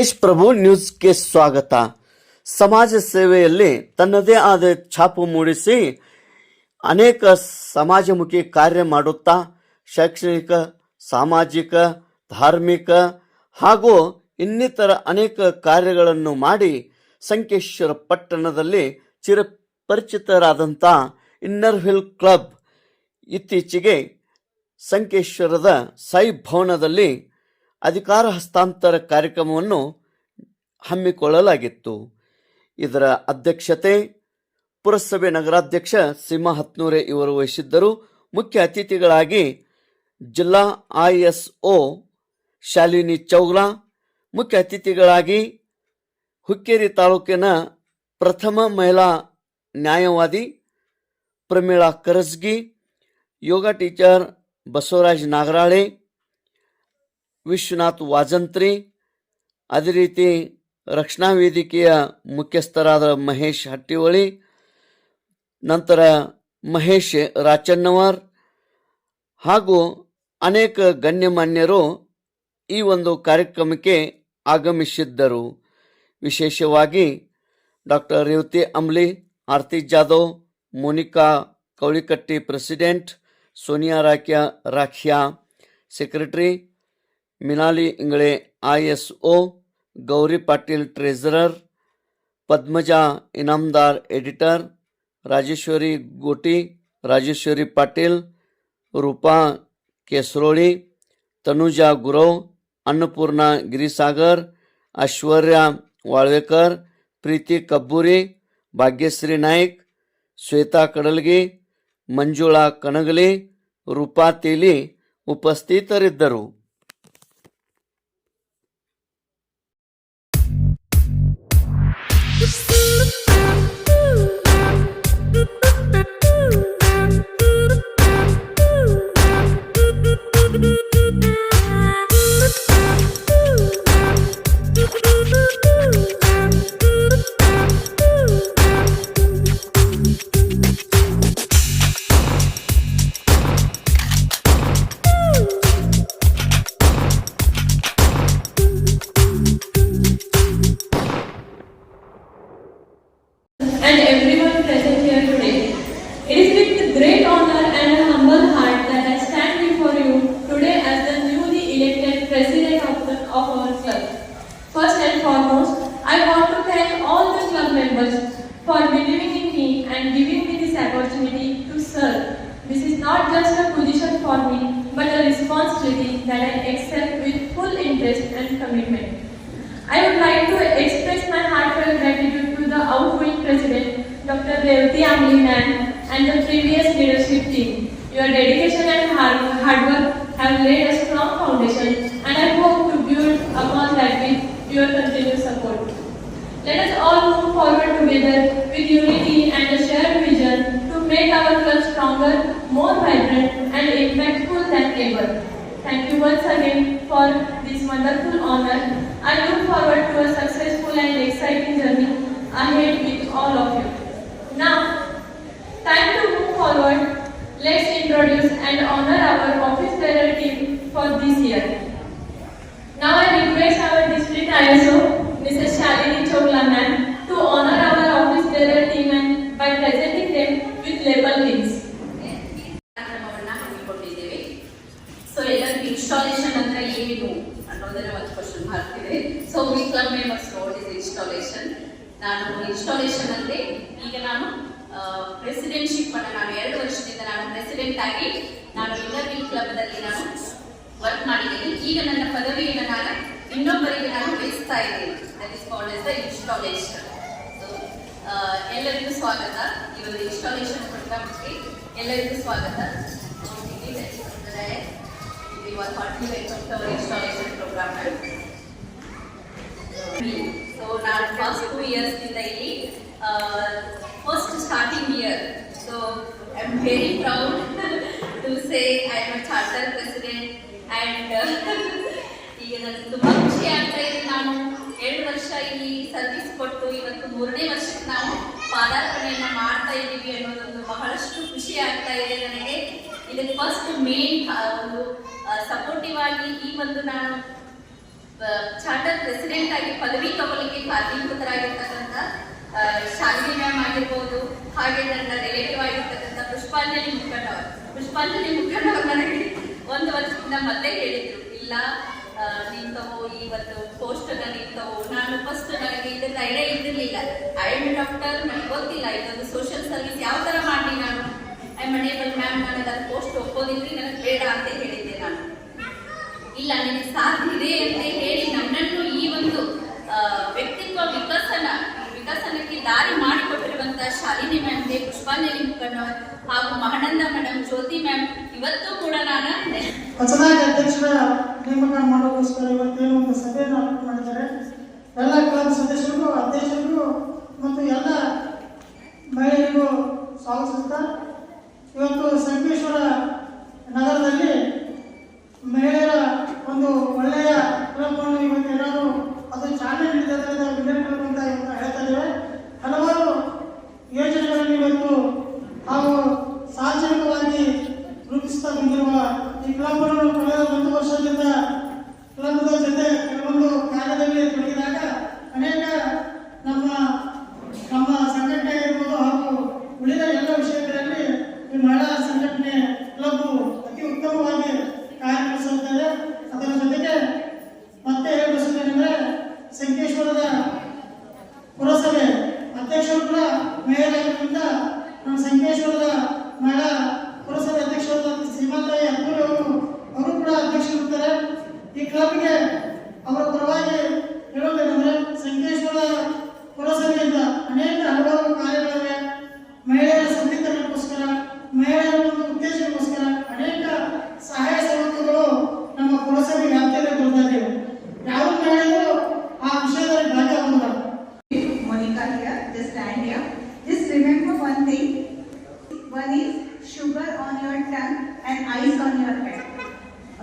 ವೆಂಕಟೇಶ್ ಪ್ರಭು ನ್ಯೂಸ್ಗೆ ಸ್ವಾಗತ. ಸಮಾಜ ಸೇವೆಯಲ್ಲಿ ತನ್ನದೇ ಆದ ಛಾಪು ಮೂಡಿಸಿ ಅನೇಕ ಸಮಾಜಮುಖಿ ಕಾರ್ಯ ಮಾಡುತ್ತಾ, ಶೈಕ್ಷಣಿಕ, ಸಾಮಾಜಿಕ, ಧಾರ್ಮಿಕ ಹಾಗೂ ಇನ್ನಿತರ ಅನೇಕ ಕಾರ್ಯಗಳನ್ನು ಮಾಡಿ ಸಂಕೇಶ್ವರ ಪಟ್ಟಣದಲ್ಲಿ ಚಿರಪರಿಚಿತರಾದಂಥ ಇನ್ನರ್ ಹಿಲ್ ಕ್ಲಬ್ ಇತ್ತೀಚೆಗೆ ಸಂಕೇಶ್ವರದ ಸಾಯಿ ಭವನದಲ್ಲಿ ಅಧಿಕಾರ ಹಸ್ತಾಂತರ ಕಾರ್ಯಕ್ರಮವನ್ನು ಹಮ್ಮಿಕೊಳ್ಳಲಾಗಿತ್ತು. ಇದರ ಅಧ್ಯಕ್ಷತೆ ಪುರಸಭೆ ನಗರಾಧ್ಯಕ್ಷ ಸಿಂಹ ಹತ್ನೂರೆ ಇವರು ವಹಿಸಿದ್ದರು. ಮುಖ್ಯ ಅತಿಥಿಗಳಾಗಿ ಜಿಲ್ಲಾ ಐಎಸ್ಒ ಶಾಲಿನಿ ಚೌಗ್ಲಾ, ಮುಖ್ಯ ಅತಿಥಿಗಳಾಗಿ ಹುಕ್ಕೇರಿ ತಾಲೂಕಿನ ಪ್ರಥಮ ಮಹಿಳಾ ನ್ಯಾಯವಾದಿ ಪ್ರಮೀಳಾ ಕರಸ್ಗಿ ಯೋಗ ಟೀಚರ್ ಬಸವರಾಜ್ ನಾಗರಾಳೆ ವಿಶ್ವನಾಥ್ ವಾಜಂತ್ರಿ, ಅದೇ ರೀತಿ ರಕ್ಷಣಾ ವೇದಿಕೆಯ ಮುಖ್ಯಸ್ಥರಾದ ಮಹೇಶ್ ಹಟ್ಟಿಹೊಳಿ, ನಂತರ ಮಹೇಶ್ ರಾಚನ್ನವರ್ ಹಾಗೂ ಅನೇಕ ಗಣ್ಯಮಾನ್ಯರು ಈ ಒಂದು ಕಾರ್ಯಕ್ರಮಕ್ಕೆ ಆಗಮಿಸಿದ್ದರು. ವಿಶೇಷವಾಗಿ doctor Revathi Ambli, Arati Jadhav, Monika Kaulikatti president, Sonia Rakhya Rakhya, secretary Minali Ingale I S O Gauri Patil treasurer Padmaja Inamdar editor Rajeshwari Goti Rajeshwari Patil रूपा केसरोळी तनुजा गुरव अन्नपूर्णा गिरीसागर ऐश्वर्या वाळवेकर प्रीती कब्बुरी भाग्यश्री नाईक श्वेता कडलगी मंजुळा कणगली रूपा तेली उपस्थित रिद्धरू thank all the club members for believing in me and giving me this opportunity to serve. This is not just a position for me, but a responsibility that I accept with full interest and commitment. I would like to express my heartfelt gratitude to the outgoing president, Dr. Revati Amli ma'am, and the previous leadership team. Your dedication and hard work have laid a strong foundation, and I hope to build upon that with your continued support. Let us all move forward together with unity and a shared vision to make our club stronger, more vibrant, and impactful than ever. Thank you once again for this wonderful honor. I look forward to a successful and exciting journey ahead with all of you. Now, time to move forward. Let's introduce and honor our office bearer team for this year. Now I request our district ISO. Ma'am, to honor our office bearer team and by presenting them with label. ಕಾರ್ಯಕ್ರಮವನ್ನ so ಎಲ್ಲರಿಗೂ installation ಅಂದ್ರೆ ಏನು ಅನ್ನೋದನ್ನ ಒಂದು question mark ಇದೆ. So we club members note is installation ನಾನು installation ಅಂದ್ರೆ ಈಗ ನಾನು ಪ್ರೆಸಿಡೆಂಟ್ಶಿಪ್ ಅನ್ನ ನಾನು ಎರಡು ವರ್ಷದಿಂದ ನಾನು ಪ್ರೆಸಿಡೆಂಟ್ ಆಗಿ ನಾನು ಇನ್ನರ್ವಿಲ್ ಕ್ಲಬ್ನಲ್ಲಿ ನಾನು ವರ್ಕ್ ಮಾಡಿದ್ದೀನಿ. ಈಗ ನನ್ನ ಪದವಿಯನ್ನು ನಾನು ಇನ್ನೊಬ್ಬರಿಗೆ ನಾನು ವಹಿಸ್ತಾ ಇದ್ದೀನಿ. That as the installation. So, installation ಎಲ್ಲರಿಗೂ ಸ್ವಾಗತ ಈ ಒಂದು ಇನ್ಸ್ಟಾಲೇಷನ್ ಪ್ರೋಗ್ರಾಮ್ಗೆ ಎಲ್ಲರಿಗೂ ಸ್ವಾಗತ welcome to our installation program. So ನಾನು ಫಸ್ಟ್ ಟೂ ಇಯರ್ಸ್ನಿಂದ ಇಲ್ಲಿ first starting year so I am very proud to say I am charter president and ಈಗ ನನಗೆ ತುಂಬ ಖುಷಿ ಆಗ್ತಾ ಇದೆ ನಾನು ಎರಡು ವರ್ಷ ಇಲ್ಲಿ ಸರ್ವಿಸ್ ಕೊಟ್ಟು ಇವತ್ತು ಮೂರನೇ ವರ್ಷಕ್ಕೆ ನಾವು ಪಾದಾರ್ಪಣೆಯನ್ನ ಮಾಡ್ತಾ ಇದ್ದೀವಿ ಅನ್ನೋದೊಂದು ಬಹಳಷ್ಟು ಖುಷಿ ಆಗ್ತಾ ಇದೆ ನನಗೆ. ಇದಕ್ಕೆ ಫಸ್ಟ್ ಮೇನ್ ಒಂದು ಸಪೋರ್ಟಿವ್ ಆಗಿ ಈ ಒಂದು ನಾನು ಚಾರ್ಟರ್ ಪ್ರೆಸಿಡೆಂಟ್ ಆಗಿ ಪದವಿ ತಗೊಳ್ಳಿಕ್ಕೆ ಕಾರಣೀಭೂತರಾಗಿರ್ತಕ್ಕಂಥ ಶಾಲಿನಿ ಮ್ಯಾಮ್ ಆಗಿರ್ಬೋದು, ಹಾಗೆ ನನ್ನ ರಿಲೇಟಿವ್ ಆಗಿರ್ತಕ್ಕಂಥ ಪುಷ್ಪಾಂಜಲಿ ಮುಖಂಡ ಪುಷ್ಪಾಂಜಲಿ ಮುಖಂಡ ನನಗೆ ಒಂದು ವರ್ಷದಿಂದ ಮತ್ತೆ ಹೇಳಿದ್ರು, ಇಲ್ಲ ಆ, ಇವತ್ತು ತಗೋ ಈ ಒಂದು ಪೋಸ್ಟ್ ನೀನ್ ಫಸ್ಟ್ ನನಗೆ ಇದನ್ನ ಐಡಿಯಾ ಇದ್ದಿರ್ಲಿಲ್ಲ. ಐ ಎಂ ಡಾಕ್ಟರ್ ನನಗೆ ಗೊತ್ತಿಲ್ಲ ಇದೊಂದು ಸೋಷಿಯಲ್ ಸರ್ವಿಸ್ ಯಾವ ತರ ಮಾಡಿ ನಾನು? ಐ ಎಂ ಅನೇಬಲ್ ಮ್ಯಾಮ್ ನನಗೆ ಅದು ಪೋಸ್ಟ್ ಒಪ್ಪೋದಿದ್ರಿ ನನಗೆ ಬೇಡ ಅಂತ ಹೇಳಿದ್ದೆ ನಾನು. ಇಲ್ಲ ನಿಮಗೆ ಸಾಧ್ಯ ಇದೆ ಅಂತ ಹೇಳಿ ನನ್ನನ್ನು ಈ ಒಂದು ವ್ಯಕ್ತಿತ್ವ ವಿಕಸನ ವಿಕಸನಕ್ಕೆ ದಾರಿ ಮಾಡಿಕೊಟ್ಟಿರುವಂತಹ ಶಾಲಿನಿ ಮ್ಯಾಮ್ಗೆ ಪುಷ್ಪಾಂಜಲಿ ಮುಖಂಡ ಹಾಗೂ ಮಹಾನಂದ ಮೇಡಮ್ ಜ್ಯೋತಿ ಮ್ಯಾಮ್ ಇವತ್ತು ಕೂಡ ನಾನು ಹೊಸದಾಗಿ ಅಧ್ಯಕ್ಷರ ನೇಮಕ ಮಾಡೋಕ್ಕೋಸ್ಕರ ಇವತ್ತೇನು ಒಂದು ಸಭೆಯನ್ನು ಆಯೋಜನೆ ಮಾಡಿದ್ದಾರೆ ಎಲ್ಲ ಕ್ಲಬ್ ಸದಸ್ಯರಿಗೂ ಅಧ್ಯಕ್ಷರಿಗೂ ಮತ್ತು ಎಲ್ಲ ಮಹಿಳೆಯರಿಗೂ ಸ್ವಾಗತಿಸುತ್ತಾ ಇವತ್ತು ಸಂಕೇಶ್ವರ ನಗರದಲ್ಲಿ ಮಹಿಳೆಯರ ಒಂದು ಒಳ್ಳೆಯ ಕ್ಲಬ್ಗಳನ್ನು ಇವತ್ತು ಎಲ್ಲರೂ ಅದು ಚಾಲನೆ ನೀಡಿದ್ದರಿಂದ ವಿಲಿಯನ್ ಕ್ಲಬ್ ಅಂತ ಇವತ್ತು ಹೇಳ್ತಾ ಇದ್ದೇವೆ ಹಲವಾರು ಯೋಜನೆಗಳನ್ನು ಇವತ್ತು ಹಾಗೂ ಸಾರ್ವಜನಿಕವಾಗಿ ರೂಪಿಸ್ತಾ ಬಂದಿರುವ ಈ ಕ್ಲಬ್ ಅನ್ನು ಕಳೆದ ಒಂದು ವರ್ಷದಿಂದ ಕ್ಲಬ್ದ ಜೊತೆ ಕೆಲವೊಂದು ಕಾರ್ಯದಲ್ಲಿ ತೊಡಗಿದಾಗ ಅನೇಕ ನಮ್ಮ ನಮ್ಮ ಸಂಘಟನೆ ಇರ್ಬೋದು ಹಾಗೂ ಉಳಿದ ಎಲ್ಲ ವಿಷಯಗಳಲ್ಲಿ ಈ ಮಹಿಳಾ ಸಂಘಟನೆ ಕ್ಲಬ್ ಅತಿ ಉತ್ತಮವಾಗಿ ಕಾರ್ಯನಿರ್ವಹಿಸುತ್ತದೆ ಅದರ ಜೊತೆಗೆ ಮತ್ತೆ ಹೇಳಬಯಸುತ್ತೇನೆಂದರೆ ಸಂಕೇಶ್ವರದ ಪುರಸಭೆ ಅಧ್ಯಕ್ಷರು ಮೇಯರಾಗಿದ್ದರಿಂದ ನಮ್ಮ ಸಂಕೇಶ್ವರದ ಮಹಿಳಾ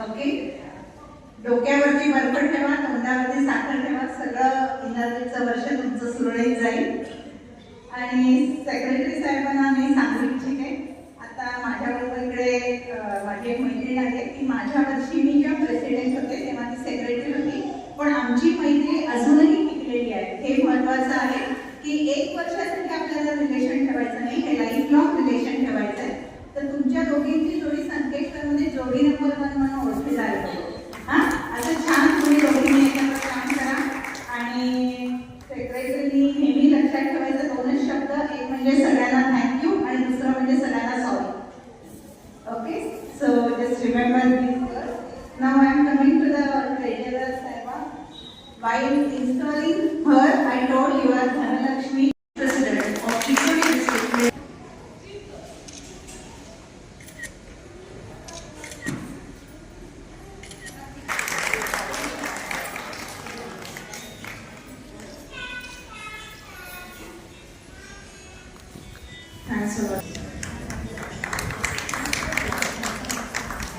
ओके डोक्यावरती बर्फ ठेवा तोंडावरती साखर ठेवा सगळं इंग्रजीचं वर्ष तुमचं सुरळीत जाईल. आणि सेक्रेटरी साहेबांना just remember these words. Now I am coming to the treasurer Saiba. While installing her, I told you are